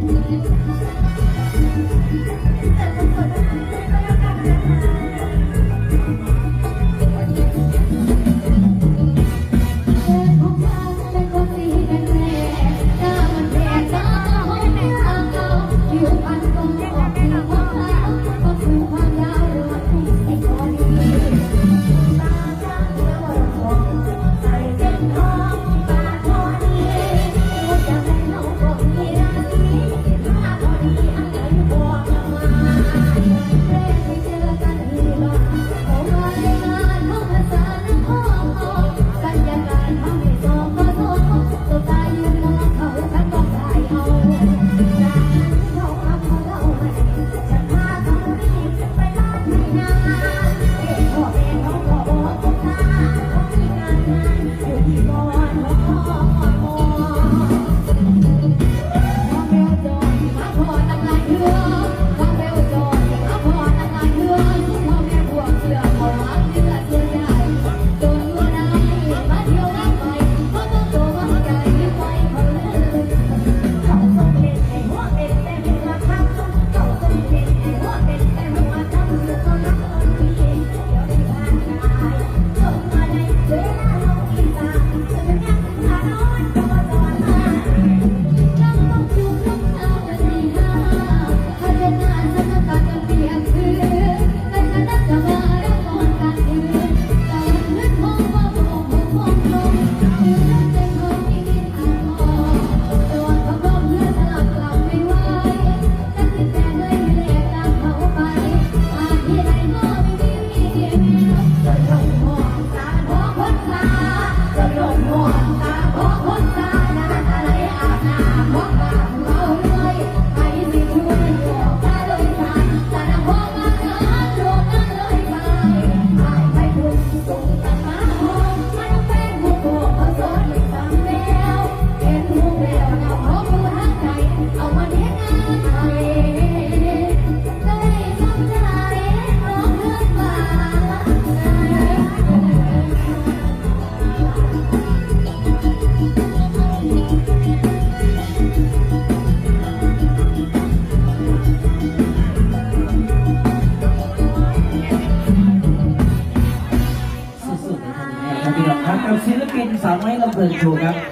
Thank you. ครับกับศิลปินสาวไม้ลำเพลินโชว์ครับ